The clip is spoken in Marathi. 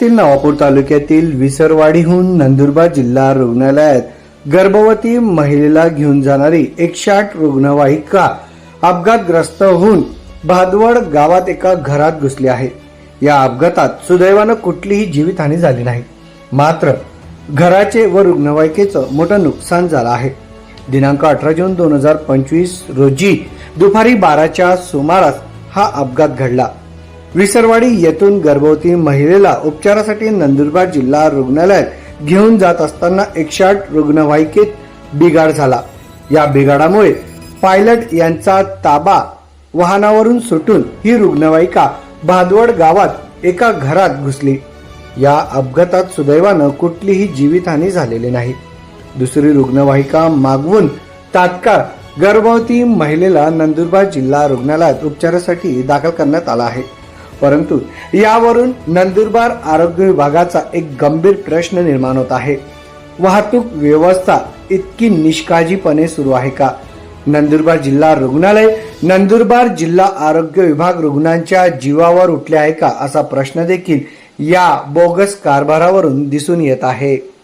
जिल्ह्यातील नवापूर तालुक्यातील विसरवाडीहून नंदुरबार जिल्हा रुग्णालयात गर्भवती महिलेला घेऊन जाणारी एकशे आठ रुग्णवाहिका अपघातग्रस्त होऊन भादवड गावात एका घरात घुसली आहे. या अपघातात सुदैवानं कुठलीही जीवितहानी झाली नाही. मात्र घराचे व रुग्णवाहिकेचं मोठं नुकसान झालं आहे. दिनांक अठरा जून दोन हजार पंचवीस रोजी दुपारी बाराच्या सुमारास हा अपघात घडला. विसरवाडी येथून गर्भवती महिलेला उपचारासाठी नंदुरबार जिल्हा रुग्णालयात घेऊन जात असताना एकशे आठ रुग्णवाहिकेत बिघाड झाला. या बिघाडामुळे पायलट यांचा ताबा वाहनावरून सुटून ही रुग्णवाहिका भादवड गावात एका घरात घुसली. या अपघातात सुदैवानं कुठलीही जीवितहानी झालेली नाही. दुसरी रुग्णवाहिका मागवून तात्काळ गर्भवती महिलेला नंदुरबार जिल्हा रुग्णालयात उपचारासाठी दाखल करण्यात आला आहे. परंतु यावरून नंदुरबार आरोग्य विभागाचा एक गंभीर प्रश्न निर्माण होत आहे. वाहतूक व्यवस्था इतकी निष्काळजीपणे सुरू आहे का? नंदुरबार जिल्हा रुग्णालय नंदुरबार जिल्हा आरोग्य विभाग रुग्णांच्या जीवावर उठले आहे का असा प्रश्न देखील या बोगस कारभारावरून दिसून येत आहे.